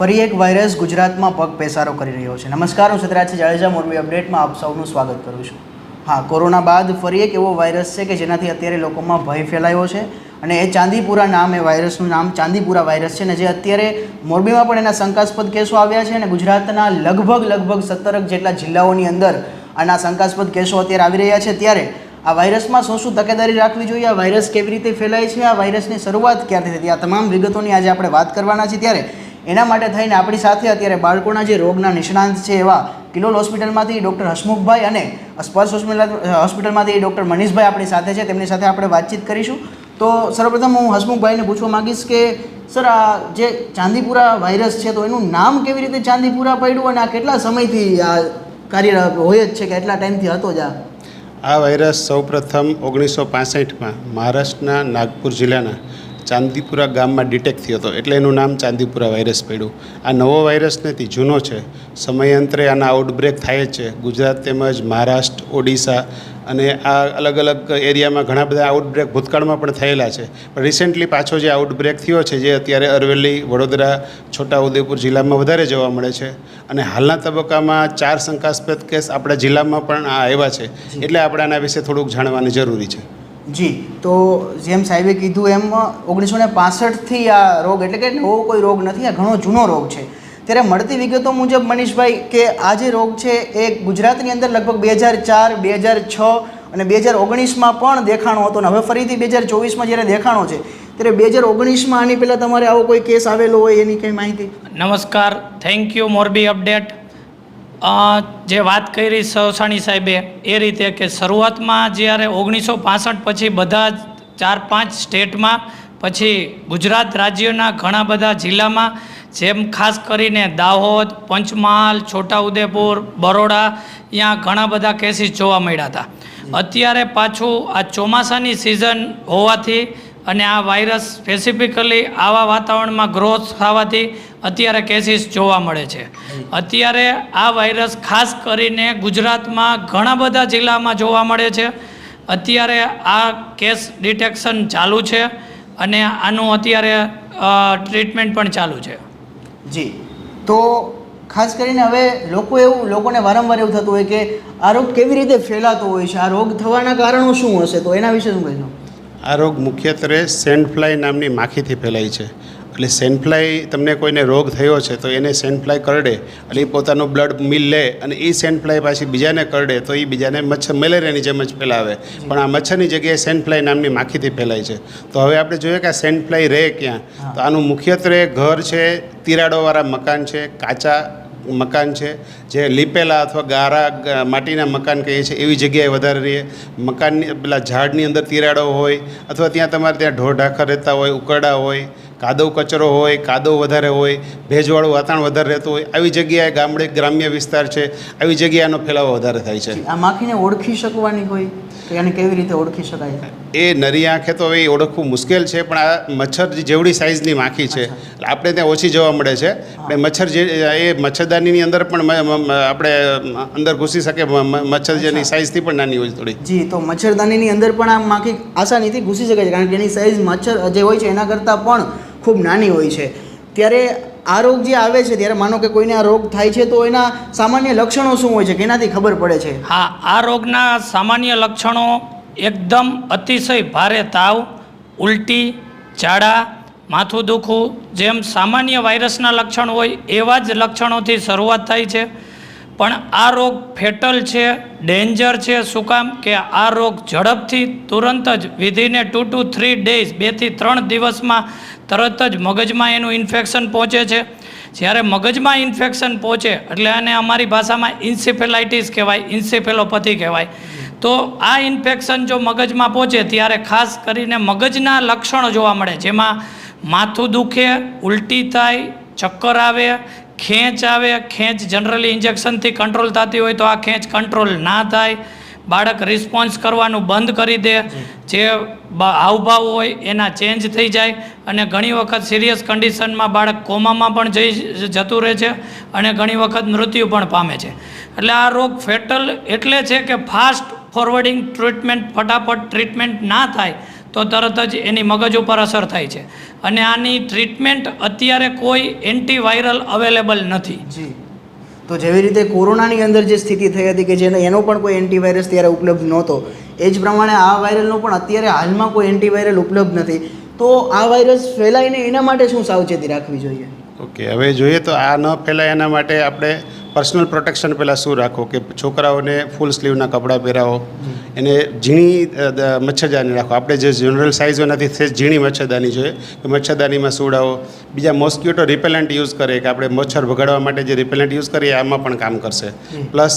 ફરી એક વાયરસ ગુજરાતમાં પગ પેસારો કરી રહ્યો છે. નમસ્કાર, હું સતરાજ જાડેજા, મોરબી અપડેટમાં આપ સૌનું સ્વાગત કરું છું. હા, કોરોના બાદ ફરી એક એવો વાયરસ છે કે જેનાથી અત્યારે લોકોમાં ભય ફેલાયો છે અને એ ચાંદીપુરા નામ, એ વાયરસનું નામ ચાંદીપુરા વાયરસ છે ને જે અત્યારે મોરબીમાં પણ એના શંકાસ્પદ કેસો આવ્યા છે અને ગુજરાતના લગભગ લગભગ સત્તરક જેટલા જિલ્લાઓની અંદર આના શંકાસ્પદ કેસો અત્યારે આવી રહ્યા છે. ત્યારે આ વાયરસમાં શું શું તકેદારી રાખવી જોઈએ? આ વાયરસ કેવી રીતે ફેલાય છે? આ વાયરસની શરૂઆત ક્યાંથી થતી? આ તમામ વિગતોની આજે આપણે વાત કરવાના છીએ. ત્યારે એના માટે થઈને આપણી સાથે અત્યારે બાળકોના જે રોગના નિષ્ણાંત છે એવા કિલોલ હોસ્પિટલમાંથી ડૉક્ટર હસમુખભાઈ અને સ્પર્શ હોસ્પિટલ હોસ્પિટલમાંથી ડૉક્ટર મનીષભાઈ આપણી સાથે છે. તેમની સાથે આપણે વાતચીત કરીશું. તો સર્વપ્રથમ હું હસમુખભાઈને પૂછવા માંગીશ કે, સર, આ જે ચાંદીપુરા વાયરસ છે, તો એનું નામ કેવી રીતે ચાંદીપુરા પડ્યું અને આ કેટલા સમયથી આ કાર્ય હોય જ છે કે એટલા ટાઈમથી હતો જ આ? આ વાયરસ સૌપ્રથમ ઓગણીસો પાસઠમાં મહારાષ્ટ્રના નાગપુર જિલ્લાના ચાંદીપુરા ગામમાં ડિટેક્ટ થયો હતો. એટલે એનું નામ ચાંદીપુરા વાયરસ પડ્યું. આ નવો વાયરસ નથી જૂનો છે. સમયાંતરે આના આઉટબ્રેક થાય જ છે. ગુજરાત તેમજ મહારાષ્ટ્ર ઓડિશા અને આ અલગ અલગ એરિયામાં ઘણા બધા આઉટબ્રેક ભૂતકાળમાં પણ થયેલા છે. પણ રિસેન્ટલી પાછો જે આઉટબ્રેક થયો છે જે અત્યારે અરવેલી વડોદરા છોટાઉદેપુર જિલ્લામાં વધારે જોવા મળે છે. અને હાલના તબક્કામાં ચાર શંકાસ્પદ કેસ આપણા જિલ્લામાં પણ આ આવ્યા છે. એટલે આપણે આના વિશે થોડુંક જાણવાની જરૂરી છે. જી, તો જેમ સાહેબે કીધું એમ ઓગણીસો ને પાસઠથી આ રોગ એટલે કે નવો કોઈ રોગ નથી, આ ઘણો જૂનો રોગ છે. ત્યારે મળતી વિગતો મુજબ, મનીષભાઈ, કે આ જે રોગ છે એ ગુજરાતની અંદર લગભગ બે હજાર ચાર, બે હજાર છ અને બે હજાર ઓગણીસમાં પણ દેખાણો હતો. ને હવે ફરીથી બે હજાર ચોવીસમાં જ્યારે દેખાણો છે, ત્યારે બે હજાર ઓગણીસમાં આની પહેલાં તમારે આવો કોઈ કેસ આવેલો હોય એની કંઈ માહિતી? નમસ્કાર. Thank you Morbi update. જે વાત કરી સવસાણી સાહેબે એ રીતે કે શરૂઆતમાં જ્યારે ઓગણીસો પાસઠ પછી બધા ચાર પાંચ સ્ટેટમાં પછી ગુજરાત રાજ્યના ઘણા બધા જિલ્લામાં જેમ ખાસ કરીને દાહોદ પંચમહાલ છોટાઉદેપુર બરોડા ત્યાં ઘણા બધા કેસીસ જોવા મળ્યા હતા. અત્યારે પાછું આ ચોમાસાની સિઝન હોવાથી અને આ વાયરસ સ્પેસિફિકલી આવા વાતાવરણમાં ગ્રોથ થવાથી અત્યારે કેસીસ જોવા મળે છે. અત્યારે આ વાયરસ ખાસ કરીને ગુજરાતમાં ઘણા બધા જિલ્લામાં જોવા મળે છે. અત્યારે આ કેસ ડિટેક્શન ચાલુ છે અને આનું અત્યારે ટ્રીટમેન્ટ પણ ચાલુ છે. જી. તો ખાસ કરીને હવે લોકો એવું લોકોને વારંવાર એવું થતું હોય કે આ રોગ કેવી રીતે ફેલાતો હોય છે આ રોગ થવાના કારણો શું હશે? તો એના વિશે શું કહેશો? આ રોગ મુખ્યત્વે સેન્ડફ્લાય નામની માખીથી ફેલાય છે. એટલે સેન્ડફ્લાય તમને કોઈને રોગ થયો છે તો એને સેન્ડફ્લાય કરડે. એટલે એ પોતાનું બ્લડ મિલ લે અને એ સેન્ડફ્લાય પાછી બીજાને કરડે તો એ બીજાને મચ્છર મેલેરિયાની જેમ જ ફેલાવે. પણ આ મચ્છરની જગ્યાએ સેન્ડફ્લાય નામની માખીથી ફેલાય છે. તો હવે આપણે જોઈએ કે આ સેન્ડફ્લાય રહે ક્યાં? તો આનું મુખ્યત્વે ઘર છે, તિરાડોવાળા મકાન છે, કાચા મકાન છે, જે લીપેલા અથવા ગારા માટીના મકાન કહીએ છીએ, એવી જગ્યાએ વધારે રહીએ મકાનની, પેલા ઝાડની અંદર તિરાડો હોય અથવા ત્યાં તમારે ત્યાં ઢોર ઢાખર રહેતા હોય, ઉકરડા હોય કાદવ કચરો હોય કાદવ વધારે હોય ભેજવાળું વાતાવરણ વધારે રહેતું હોય આવી જગ્યાએ ગામડે ગ્રામ્ય વિસ્તાર છે આવી જગ્યાનો ફેલાવો વધારે થાય છે. આ માખીને ઓળખી શકવાની કોઈ? તો એને કેવી રીતે ઓળખી શકાય? એ નરી આંખે તો એ ઓળખવું મુશ્કેલ છે પણ આ મચ્છર જેવડી સાઇઝની માખી છે. એટલે આપણે ત્યાં ઓછી જોવા મળે છે. એટલે મચ્છર જે એ મચ્છરદાનીની અંદર પણ આપણે અંદર ઘૂસી શકે મચ્છર જેની સાઇઝથી પણ નાની હોય થોડી. જી તો મચ્છરદાનીની અંદર પણ આ માખી આસાનીથી ઘૂસી શકે છે કારણ કે એની સાઇઝ મચ્છર જે હોય છે એના કરતાં પણ ખૂબ નાની હોય છે. ત્યારે આ રોગ જે આવે છે, ત્યારે માનો કે કોઈને આ રોગ થાય છે, તો એના સામાન્ય લક્ષણો શું હોય છે? કે એનાથી ખબર પડે છે? હા, આ રોગના સામાન્ય લક્ષણો એકદમ અતિશય ભારે તાવ, ઉલટી, ઝાડા, માથું દુખવું જેમ સામાન્ય વાયરસના લક્ષણ હોય એવા જ લક્ષણોથી શરૂઆત થાય છે. પણ આ રોગ ફેટલ છે, ડેન્જર છે, શું કામ? કે આ રોગ ઝડપથી તુરંત જ વિધિને ટુ ટુ થ્રી ડેઝ બેથી ત્રણ દિવસમાં તરત જ મગજમાં એનું ઇન્ફેક્શન પહોંચે છે. જ્યારે મગજમાં ઇન્ફેક્શન પહોંચે, એટલે આને અમારી ભાષામાં ઇન્સિફેલાઇટીસ કહેવાય ઇન્સિફેલોપથી કહેવાય. તો આ ઇન્ફેક્શન જો મગજમાં પહોંચે, ત્યારે ખાસ કરીને મગજના લક્ષણો જોવા મળે. જેમાં માથું દુખે, ઉલટી થાય, ચક્કર આવે ખેંચ આવે, ખેંચ જનરલી ઇન્જેક્શનથી કંટ્રોલ થતી હોય તો આ ખેંચ કંટ્રોલ ના થાય. બાળક રિસ્પોન્સ કરવાનું બંધ કરી દે. જે હાવભાવ હોય એના ચેન્જ થઈ જાય. અને ઘણી વખત સિરિયસ કન્ડિશનમાં બાળક કોમામાં પણ જઈ જતું રહે છે અને ઘણી વખત મૃત્યુ પણ પામે છે. એટલે આ રોગ ફેટલ એટલે છે કે ફાસ્ટ ફોરવર્ડિંગ ટ્રીટમેન્ટ ફટાફટ ટ્રીટમેન્ટ ના થાય. તો તરત જ એની મગજ ઉપર અસર થાય છે. અને આની ટ્રીટમેન્ટ અત્યારે કોઈ એન્ટીવાયરલ અવેલેબલ નથી. જી. તો જેવી રીતે કોરોનાની અંદર જે સ્થિતિ થઈ હતી કે જેને એનો પણ કોઈ એન્ટીવાયરસ ત્યારે ઉપલબ્ધ નહોતો એ જ પ્રમાણે આ વાયરલનો પણ અત્યારે હાલમાં કોઈ એન્ટીવાયરલ ઉપલબ્ધ નથી. તો આ વાયરસ ફેલાય ને એના માટે શું સાવચેતી રાખવી જોઈએ? ઓકે હવે જોઈએ તો આ ન ફેલાય એના માટે આપણે પર્સનલ પ્રોટેક્શન પહેલાં શું રાખો? કે છોકરાઓને ફૂલ સ્લીવના કપડાં પહેરાવો, એને ઝીણી મચ્છરદાની રાખો. આપણે જે જનરલ સાઇઝ નથી, તે ઝીણી મચ્છરદાની જોઈએ. કે મચ્છરદાનીમાં સુવડાવો બીજા મોસ્કિટો રિપેલન્ટ યુઝ કરે કે આપણે મચ્છર ભગાડવા માટે જે રિપેલન્ટ યુઝ કરીએ આમાં પણ કામ કરશે. પ્લસ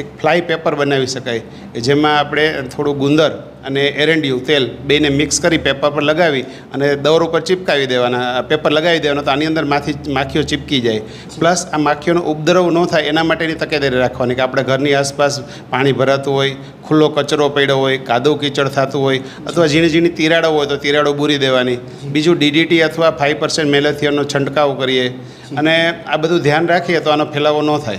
એક ફ્લાય પેપર બનાવી શકાય કે જેમાં આપણે થોડું ગુંદર અને એરંડિયું તેલ બેને મિક્સ કરી પેપર પર લગાવી અને દોર ઉપર ચીપકાવી દેવાના પેપર લગાવી દેવાના તો આની અંદર માથી માખીઓ ચીપકી જાય. પ્લસ આ માખીઓનો ઉપદ્રવ ન થાય એના માટેની તકેદારી રાખવાની કે આપણે ઘરની આસપાસ પાણી ભરાતું હોય ખુલ્લો કચરો પડ્યો હોય કાદવ કીચડ થતું હોય અથવા ઝીણી ઝીણી તિરાડો હોય તો તિરાડો બૂરી દેવાની. બીજું ડીડીટી અથવા ફાઇવ પર્સન્ટ મેલેથિયનનો છંટકાવ કરીએ અને આ બધું ધ્યાન રાખીએ તો આનો ફેલાવો ન થાય.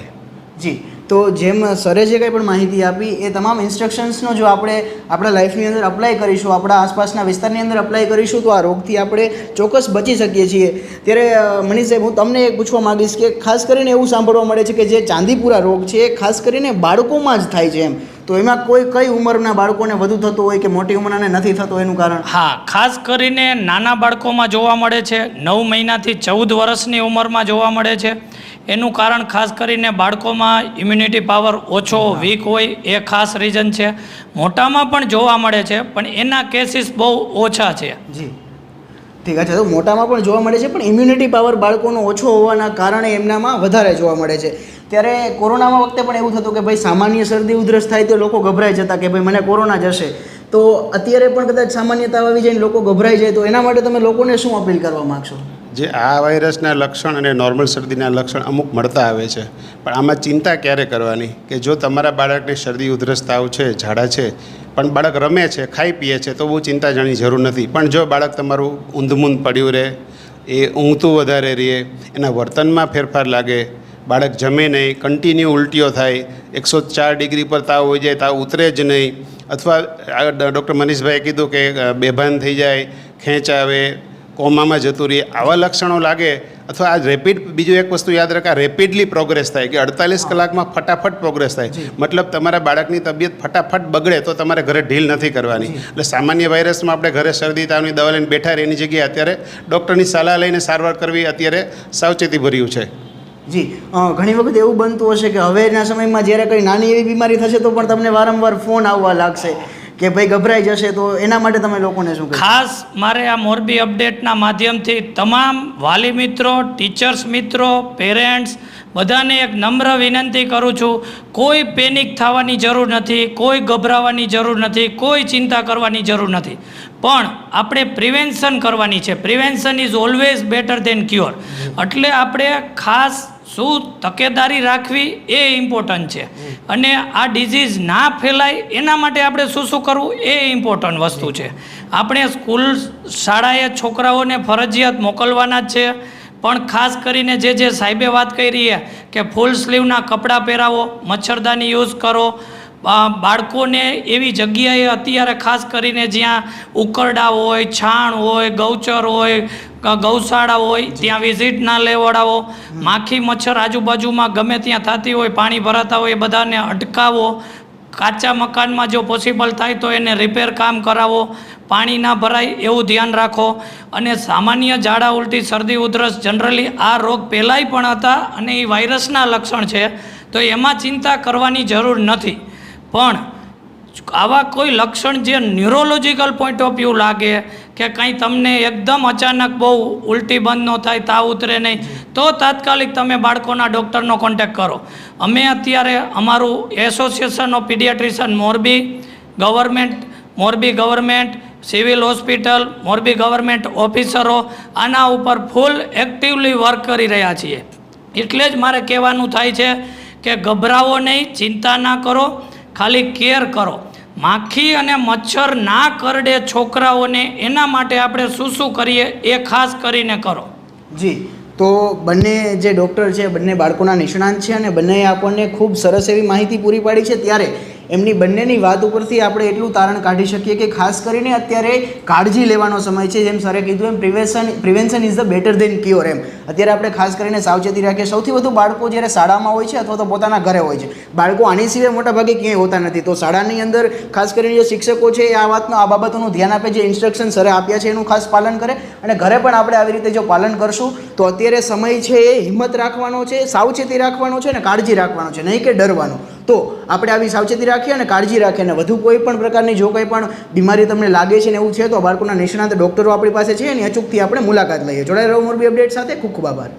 જી. તો જેમ સરે જે કંઈ પણ માહિતી આપી, એ તમામ ઇન્સ્ટ્રક્શન્સનો જો આપણે આપણા લાઈફની અંદર અપ્લાય કરીશું, આપણા આસપાસના વિસ્તારની અંદર અપ્લાય કરીશું, તો આ રોગથી આપણે ચોક્કસ બચી શકીએ છીએ. ત્યારે મનીષ સાહેબ હું તમને એક પૂછવા માગીશ કે ખાસ કરીને એવું સાંભળવા મળે છે કે જે ચાંદીપુરા રોગ છે, એ ખાસ કરીને બાળકોમાં જ થાય છે એમ. તો એમાં કોઈ કઈ ઉંમરના બાળકોને વધુ થતો હોય કે મોટી ઉંમરને નથી થતો એનું કારણ? હા, ખાસ કરીને નાના બાળકોમાં જોવા મળે છે. નવ મહિનાથી ચૌદ વર્ષની ઉંમરમાં જોવા મળે છે. એનું કારણ ખાસ કરીને બાળકોમાં ઇમ્યુનિટી પાવર ઓછો વીક હોય એ ખાસ રીઝન છે. મોટામાં પણ જોવા મળે છે પણ એના કેસીસ બહુ ઓછા છે. જી. ઠીક છે તો મોટામાં પણ જોવા મળે છે પણ ઇમ્યુનિટી પાવર બાળકોનો ઓછો હોવાના કારણે એમનામાં વધારે જોવા મળે છે. ત્યારે કોરોનામાં વખતે પણ એવું થતું કે ભાઈ સામાન્ય શરદી ઉધરસ થાય તો લોકો ગભરાઈ જતા કે ભાઈ મને કોરોના જશે. તો અત્યારે પણ કદાચ સામાન્યતા આવી જાય ને લોકો ગભરાઈ જાય તો એના માટે તમે લોકોને શું અપીલ કરવા માગશો? જે આ વાયરસના લક્ષણ અને નોર્મલ શરદીના લક્ષણ અમુક મળતા આવે છે. પણ આમાં ચિંતા ક્યારે કરવાની? કે જો તમારા બાળકને શરદી ઉધરસ તાવ છે, ઝાડા છે, પણ બાળક રમે છે, ખાઈ પીએ છે, તો બહુ ચિંતા જાણી જરૂર નથી. પણ જો બાળક તમારું ઊંધમૂંધ પડ્યું રહે, એ ઊંઘતું વધારે રહે, એના વર્તનમાં ફેરફાર લાગે, બાળક જમે નહીં કન્ટિન્યુ ઉલટીઓ થાય, એકસો ચાર ડિગ્રી પર તાવ હોઈ જાય, તાવ ઉતરે જ નહીં. અથવા ડૉક્ટર મનીષભાઈએ કીધું કે બેભાન થઈ જાય, ખેંચ આવે કોમામાં જતું રહે આવા લક્ષણો લાગે અથવા આ રેપિડ બીજું એક વસ્તુ યાદ રાખે રેપિડલી પ્રોગ્રેસ થાય કે અડતાલીસ કલાકમાં ફટાફટ પ્રોગ્રેસ થાય. મતલબ તમારા બાળકની તબિયત ફટાફટ બગડે તો તમારે ઘરે ઢીલ નથી કરવાની. એટલે સામાન્ય વાયરસમાં આપણે ઘરે શરદી તાવની દવા લઈને બેઠા એની જગ્યાએ અત્યારે ડૉક્ટરની સલાહ લઈને સારવાર કરવી અત્યારે સાવચેતી ભર્યું છે. જી. ઘણી વખત એવું બનતું હશે કે હવેના સમયમાં જ્યારે કંઈ નાની એવી બીમારી થશે તો પણ તમને વારંવાર ફોન આવવા લાગશે. કે ભાઈ ગભરાઈ જશે તો એના માટે તમે લોકોને શું ખાસ મારે આ મોરબી અપડેટના માધ્યમથી તમામ વાલી મિત્રો, ટીચર્સ મિત્રો, પેરેન્ટ્સ, બધાને એક નમ્ર વિનંતી કરું છું, કોઈ પેનિક થવાની જરૂર નથી, કોઈ ગભરાવાની જરૂર નથી, કોઈ ચિંતા કરવાની જરૂર નથી. પણ આપણે પ્રિવેન્શન કરવાની છે. Prevention is always better than cure. એટલે આપણે ખાસ શું તકેદારી રાખવી એ ઇમ્પોર્ટન્ટ છે. અને આ ડિઝીઝ ના ફેલાય એના માટે આપણે શું શું કરવું એ ઇમ્પોર્ટન્ટ વસ્તુ છે. આપણે સ્કૂલ શાળાએ છોકરાઓને ફરજિયાત મોકલવાના જ છે. પણ ખાસ કરીને જે જે સાહેબે વાત કરી છે કે ફૂલ સ્લીવના કપડાં પહેરાવો, મચ્છરદાની યુઝ કરો બાળકોને એવી જગ્યાએ અત્યારે ખાસ કરીને જ્યાં ઉકરડા હોય, છાણ હોય, ગૌચર હોય ગૌશાળા હોય ત્યાં વિઝિટ ના લેવડાવો. માખી મચ્છર આજુબાજુમાં ગમે ત્યાં થતી હોય પાણી ભરાતા હોય એ બધાને અટકાવો. કાચા મકાનમાં જો પોસિબલ થાય તો એને રિપેર કામ કરાવો. પાણી ના ભરાય એવું ધ્યાન રાખો. અને સામાન્ય ઝાડા ઉલટી શરદી ઉધરસ જનરલી આ રોગ પહેલાંય પણ હતા અને એ વાયરસના લક્ષણ છે. તો એમાં ચિંતા કરવાની જરૂર નથી. પણ આવા કોઈ લક્ષણ જે ન્યુરોલોજીકલ પોઈન્ટ ઓફ વ્યૂ લાગે કે કંઈ તમને એકદમ અચાનક બહુ ઉલટી બંધ ન થાય, તાવ ઉતરે નહીં, તો તાત્કાલિક તમે બાળકોના ડૉક્ટરનો કોન્ટેક્ટ કરો. અમે અત્યારે અમારું association of paediatrician Morbi government Morbi government civil hospital Morbi government ઓફિસરો આના ઉપર ફૂલ એક્ટિવલી વર્ક કરી રહ્યા છીએ. એટલે જ મારે કહેવાનું થાય છે કે ગભરાવો નહીં, ચિંતા ના કરો. ખાલી કેર કરો. માખી અને મચ્છર ના કરડે છોકરાઓને એના માટે આપણે શું શું કરીએ એ ખાસ કરીને કરો. જી, તો બંને જે ડૉક્ટર છે, બંને બાળકોના નિષ્ણાંત છે અને બંનેએ આપણને ખૂબ સરસ એવી માહિતી પૂરી પાડી છે. ત્યારે એમની બંનેની વાત ઉપરથી આપણે એટલું તારણ કાઢી શકીએ કે ખાસ કરીને અત્યારે કાળજી લેવાનો સમય છે. જેમ સરે કીધું એમ prevention prevention is the better than cure એમ. અત્યારે આપણે ખાસ કરીને સાવચેતી રાખીએ, સૌથી વધુ બાળકો જ્યારે શાળામાં હોય છે અથવા તો પોતાના ઘરે હોય છે. બાળકો આની સિવાય મોટા ભાગે ક્યાંય હોતા નથી. તો શાળાની અંદર ખાસ કરીને જે શિક્ષકો છે, એ આ વાતનું, આ બાબતોનું ધ્યાન આપે, જે ઇન્સ્ટ્રક્શન સરે આપ્યા છે, એનું ખાસ પાલન કરે. અને ઘરે પણ આપણે આવી રીતે જો પાલન કરશું, તો અત્યારે સમય છે એ હિંમત રાખવાનો છે, સાવચેતી રાખવાનો છે અને કાળજી રાખવાનો છે. નહીં કે ડરવાનો. તો આપણે આવી સાવચેતી રાખીએ અને કાળજી રાખીએ અને વધુ કોઈ પણ પ્રકારની જો કંઈ પણ બીમારી તમને લાગે છે ને એવું છે તો બાળકોના નિષ્ણાત ડૉક્ટરો આપણી પાસે છે એની અચૂકથી આપણે મુલાકાત લઈએ. રહો મોરબી અપડેટ સાથે. ખૂબ ખૂબ આભાર.